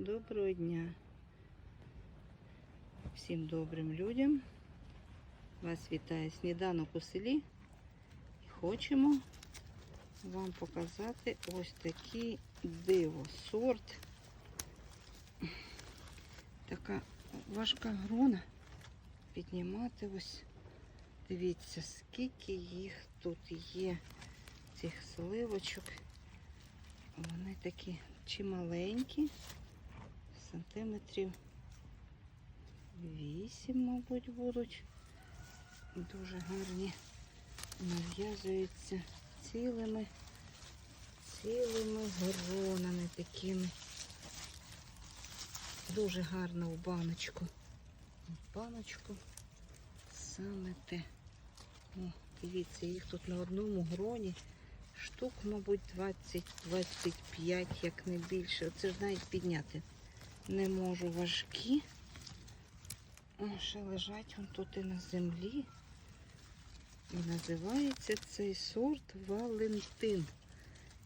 Доброго дня всім добрим людям. Вас вітає сніданок у селі. І хочемо вам показати ось такий диво сорт. Така важка грона. Піднімати ось. Дивіться, скільки їх тут є, цих сливочок. Вони такі чималенькі, сантиметрів 8, мабуть, будуть. Дуже гарні нав'язуються цілими, цілими гронами такими. Дуже гарно в баночку. В баночку саме те. О, дивіться, їх тут на одному гроні штук, мабуть, 20-25, як не більше. Оце ж навіть підняти не можу важкі. Ще лежать вон тут і на землі. І називається цей сорт Валентин.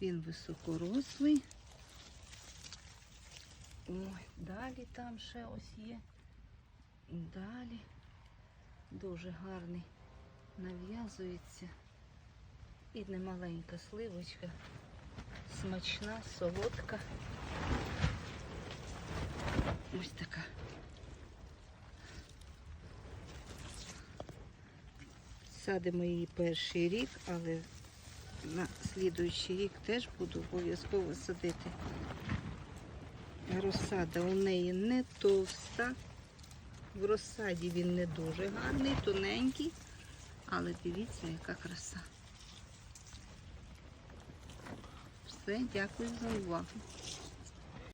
Він високорослий. Ой, далі там ще ось є. Далі дуже гарний нав'язується. І немаленька сливочка. Смачна, солодка. Ось така. Садимо її перший рік, але на слідуючий рік теж буду обов'язково садити. Розсада у неї не товста. В розсаді він не дуже гарний, тоненький, але дивіться, яка краса. Все, дякую за увагу.